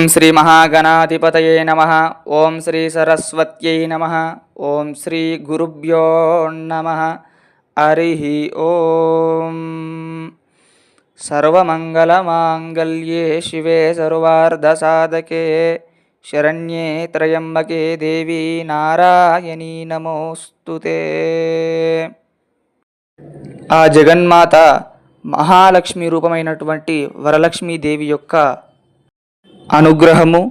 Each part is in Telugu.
ఓం శ్రీ మహాగణాధిపతయే నమ. ఓం శ్రీ సరస్వత్యై నమ. ఓం శ్రీ గురుభ్యో నమ. హరి ఓం. సర్వమంగళమాంగళ్యే శివే సర్వార్ధసాధకే. శరణ్యే త్రయంబకే దేవి నారాయణీ నమోస్తుతే. ఆ జగన్మాత మహాలక్ష్మి రూపమైనటువంటి వరలక్ష్మీదేవి యొక్క అనుగ్రహము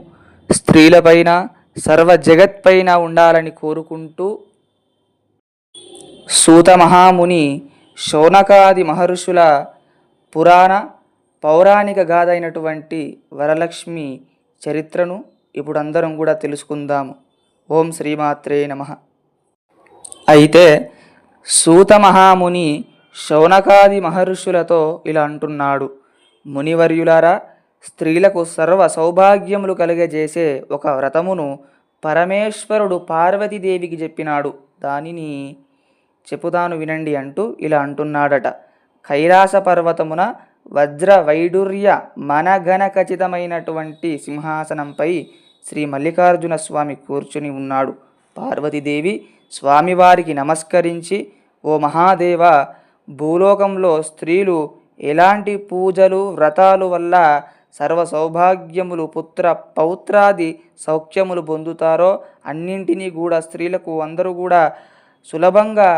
స్త్రీలపైన సర్వ జగత్పైన ఉండాలని కోరుకుంటూ సూత మహాముని శౌనకాది మహర్షుల పురాణ పౌరాణిక గాథ అయినటువంటి వరలక్ష్మి చరిత్రను ఇప్పుడు అందరం కూడా తెలుసుకుందాము ఓం శ్రీమాత్రే నమః. అయితే సూత మహాముని శౌనకాది మహర్షులతో ఇలా అంటున్నాడు. మునివర్యులారా స్త్రీలకు సర్వ సౌభాగ్యములు కలుగజేసే ఒక వ్రతమును పరమేశ్వరుడు పార్వతీదేవికి చెప్పినాడు. దానిని చెప్పుతాను వినండి అంటూ ఇలా అంటున్నాడట. కైలాస పర్వతమున వజ్ర వైడూర్య మనగణ ఖచ్చితమైనటువంటి సింహాసనంపై శ్రీ మల్లికార్జున స్వామి కూర్చుని ఉన్నాడు. పార్వతీదేవి స్వామివారికి నమస్కరించి ఓ మహాదేవ భూలోకంలో స్త్రీలు ఎలాంటి పూజలు వ్రతాలు వల్ల సర్వ సౌభాగ్యములు పుత్ర పౌత్రాది సౌఖ్యములు పొందుతారో అన్నింటినీ కూడా స్త్రీలకు అందరూ కూడా సులభంగా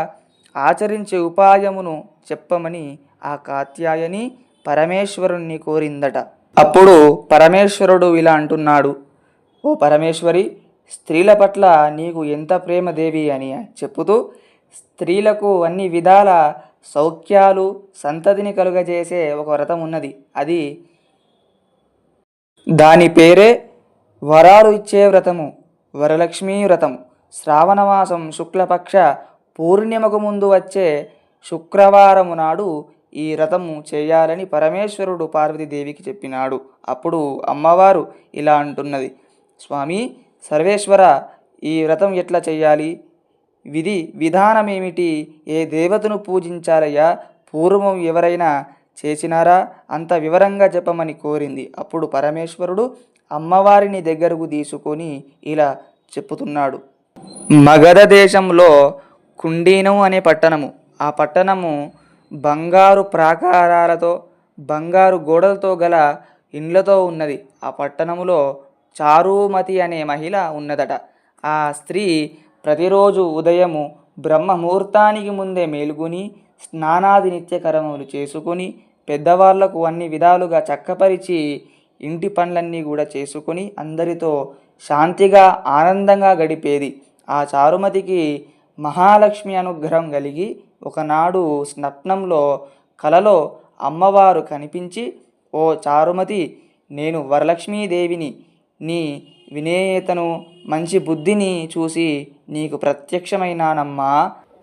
ఆచరించే ఉపాయమును చెప్పమని ఆ కాత్యాయని పరమేశ్వరుణ్ణి కోరిందట. అప్పుడు పరమేశ్వరుడు ఇలా అంటున్నాడు ఓ పరమేశ్వరి స్త్రీల పట్ల నీకు ఎంత ప్రేమ దేవి అని చెప్పుతూ స్త్రీలకు అన్ని విధాల సౌఖ్యాలు సంతతిని కలుగజేసే ఒక వ్రతం ఉన్నది అది దాని పేరే వరాలు ఇచ్చే వ్రతము వరలక్ష్మీ వ్రతం. శ్రావణమాసం శుక్లపక్ష పూర్ణిమకు ముందు వచ్చే శుక్రవారము నాడు ఈ వ్రతము చేయాలని పరమేశ్వరుడు పార్వతీదేవికి చెప్పినాడు. అప్పుడు అమ్మవారు ఇలా అంటున్నది స్వామి సర్వేశ్వర ఈ వ్రతం ఎట్లా చేయాలి? విధి విధానమేమిటి? ఏ దేవతను పూజించాలయ్యా? పూర్వం ఎవరైనా చేసినారా? అంత వివరంగా చెప్పమని కోరింది. అప్పుడు పరమేశ్వరుడు అమ్మవారిని దగ్గరకు తీసుకొని ఇలా చెప్పుతున్నాడు. మగధ దేశంలో కుండీనం అనే పట్టణము. ఆ పట్టణము బంగారు ప్రాకారాలతో బంగారు గోడలతో గల ఇండ్లతో ఉన్నది. ఆ పట్టణములో చారుమతి అనే మహిళ ఉన్నదట. ఆ స్త్రీ ప్రతిరోజు ఉదయము బ్రహ్మ ముహూర్తానికి ముందే మేలుకొని స్నానాది నిత్యకరములు చేసుకొని పెద్దవాళ్ళకు అన్ని విధాలుగా చక్కపరిచి ఇంటి పనులన్నీ కూడా చేసుకొని అందరితో శాంతిగా ఆనందంగా గడిపేది. ఆ చారుమతికి మహాలక్ష్మి అనుగ్రహం కలిగి ఒకనాడు స్నప్నంలో కలలో అమ్మవారు కనిపించి ఓ చారుమతి నేను వరలక్ష్మీదేవిని నీ వినేయతను మంచి బుద్ధిని చూసి నీకు ప్రత్యక్షమైనానమ్మా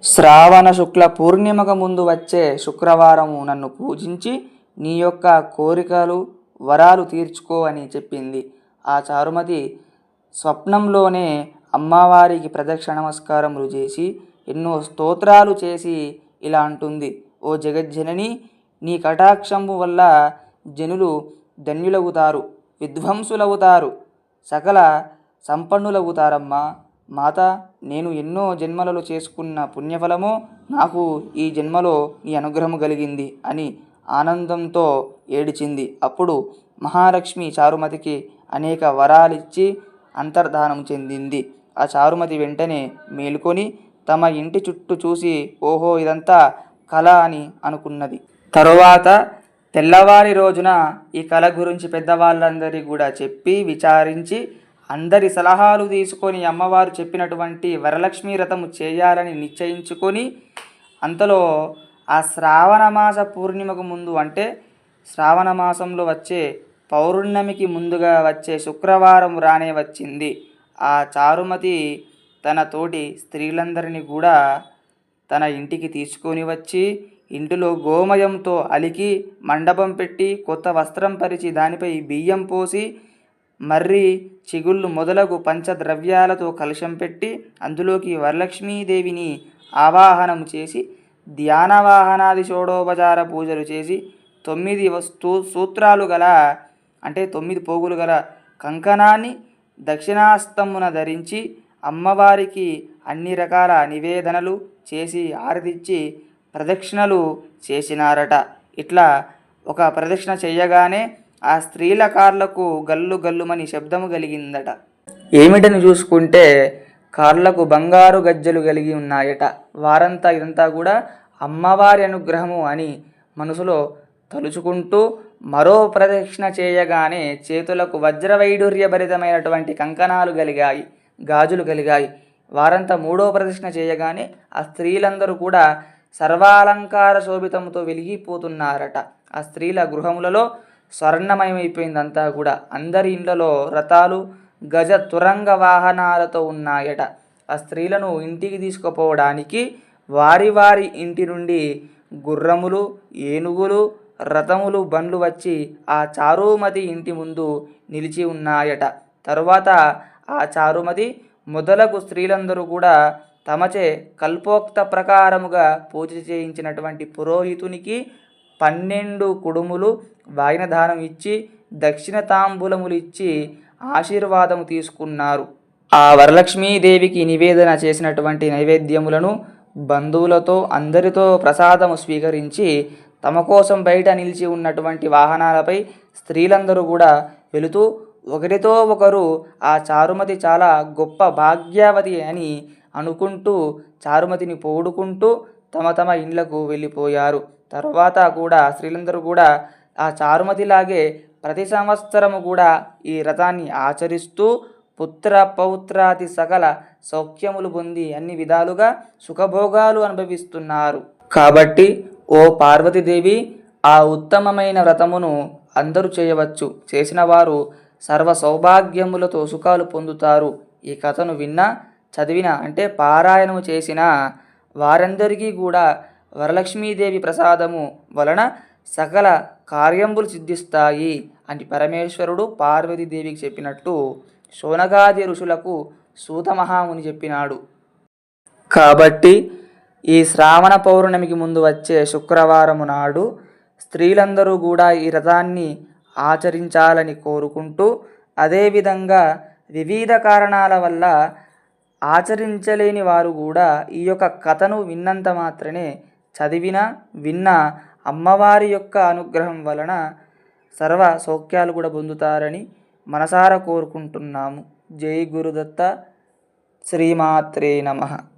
శ్రావణ శుక్ల పూర్ణిమకు ముందు వచ్చే శుక్రవారము నన్ను పూజించి నీ యొక్క కోరికలు వరాలు తీర్చుకో అని చెప్పింది. ఆ చారుమతి స్వప్నంలోనే అమ్మవారికి ప్రదక్షిణ నమస్కారములు చేసి ఎన్నో స్తోత్రాలు చేసి ఇలా అంటుంది. ఓ జగజ్జనని నీ కటాక్షము వల్ల జనులు ధన్యులవుతారు విధ్వంసులవుతారు సకల సంపన్నులవుతారమ్మా. మాత నేను ఎన్నో జన్మలలో చేసుకున్న పుణ్యఫలము నాకు ఈ జన్మలో నీ అనుగ్రహము కలిగింది అని ఆనందంతో ఏడిచింది. అప్పుడు మహాలక్ష్మి చారుమతికి అనేక వరాలిచ్చి అంతర్ధానం చెందింది. ఆ చారుమతి వెంటనే మేలుకొని తమ ఇంటి చుట్టూ చూసి ఓహో ఇదంతా కళ అని అనుకున్నది. తరువాత తెల్లవారి రోజున ఈ కళ గురించి పెద్దవాళ్ళందరికీ కూడా చెప్పి విచారించి అందరి సలహాలు తీసుకొని అమ్మవారు చెప్పినటువంటి వరలక్ష్మి వ్రతము చేయాలని నిశ్చయించుకొని అంతలో ఆ శ్రావణ మాస పూర్ణిమకు ముందు అంటే శ్రావణ మాసంలో వచ్చే పౌర్ణమికి ముందుగా వచ్చే శుక్రవారం రానే వచ్చింది. ఆ చారుమతి తన తోటి స్త్రీలందరినీ కూడా తన ఇంటికి తీసుకొని వచ్చి ఇంటిలో గోమయంతో అలికి మండపం పెట్టి కొత్త వస్త్రం పరిచి దానిపై బియ్యం పోసి మర్రి చిగుళ్ళు మొదలగు పంచద్రవ్యాలతో కలుషం పెట్టి అందులోకి వరలక్ష్మీదేవిని ఆవాహనం చేసి ధ్యానవాహనాది షోడోపచార పూజలు చేసి తొమ్మిది వస్తు సూత్రాలు గల అంటే తొమ్మిది పోగులు గల కంకణాన్ని దక్షిణాస్తమున ధరించి అమ్మవారికి అన్ని రకాల నివేదనలు చేసి ఆరతిచ్చి ప్రదక్షిణలు చేసినారట. ఇట్లా ఒక ప్రదక్షిణ చేయగానే ఆ స్త్రీల కార్లకు గల్లు గల్లుమని శబ్దము కలిగిందట. ఏమిటని చూసుకుంటే కార్లకు బంగారు గజ్జలు కలిగి ఉన్నాయట. వారంతా ఇదంతా కూడా అమ్మవారి అనుగ్రహము అని మనసులో తలుచుకుంటూ మరో ప్రదక్షిణ చేయగానే చేతులకు వజ్రవైడూర్యభరితమైనటువంటి కంకణాలు కలిగాయి గాజులు కలిగాయి. వారంతా మూడో ప్రదక్షిణ చేయగానే ఆ స్త్రీలందరూ కూడా సర్వాలంకార శోభితంతో వెలిగిపోతున్నారట. ఆ స్త్రీల గృహములలో స్వర్ణమయమైపోయిందంతా కూడా. అందరి ఇండ్లలో రథాలు గజ తురంగ వాహనాలతో ఉన్నాయట. ఆ స్త్రీలను ఇంటికి తీసుకుపోవడానికి వారి వారి ఇంటి నుండి గుర్రములు ఏనుగులు రథములు బండ్లు వచ్చి ఆ చారుమతి ఇంటి ముందు నిలిచి ఉన్నాయట. తరువాత ఆ చారుమతి మొదలగు స్త్రీలందరూ కూడా తమచే కల్పోక్త ప్రకారముగా పూజ చేయించినటువంటి పురోహితునికి పన్నెండు కుడుములు వాయిన దానం ఇచ్చి దక్షిణ తాంబూలములు ఇచ్చి ఆశీర్వాదము తీసుకున్నారు. ఆ వరలక్ష్మీదేవికి నివేదన చేసినటువంటి నైవేద్యములను బంధువులతో అందరితో ప్రసాదము స్వీకరించి తమ కోసం బయట నిలిచి ఉన్నటువంటి వాహనాలపై స్త్రీలందరూ కూడా వెళుతూ ఒకరితో ఒకరు ఆ చారుమతి చాలా గొప్ప భాగ్యావతి అని అనుకుంటూ చారుమతిని పొగుడుకుంటూ తమ తమ ఇండ్లకు వెళ్ళిపోయారు. తర్వాత కూడా స్త్రీలందరూ కూడా ఆ చారుమతిలాగే ప్రతి సంవత్సరము కూడా ఈ రథాన్ని ఆచరిస్తూ పుత్ర పౌత్రాది సకల సౌఖ్యములు పొంది అన్ని విధాలుగా సుఖభోగాలు అనుభవిస్తున్నారు. కాబట్టి ఓ పార్వతీదేవి ఆ ఉత్తమమైన వ్రతమును అందరూ చేయవచ్చు. చేసిన వారు సర్వ సౌభాగ్యములతో సుఖాలు పొందుతారు. ఈ కథను విన్నా చదివిన అంటే పారాయణము చేసిన వారందరికీ కూడా వరలక్ష్మీదేవి ప్రసాదము వలన సకల కార్యంబులు సిద్ధిస్తాయి అని పరమేశ్వరుడు పార్వతీదేవికి చెప్పినట్టు శోనగాది ఋషులకు సూతమహాముని చెప్పినాడు. కాబట్టి ఈ శ్రావణ పౌర్ణమికి ముందు వచ్చే శుక్రవారము నాడు స్త్రీలందరూ కూడా ఈ రథాన్ని ఆచరించాలని కోరుకుంటూ అదేవిధంగా వివిధ కారణాల వల్ల ఆచరించలేని వారు కూడా ఈ యొక్క కథను విన్నంత మాత్రమే చదివిన విన్న అమ్మవారి యొక్క అనుగ్రహం వలన సర్వ సౌఖ్యాలు కూడా పొందుతారని మనసారా కోరుకుంటున్నాము. జై గురుదత్త. శ్రీమాత్రే నమః.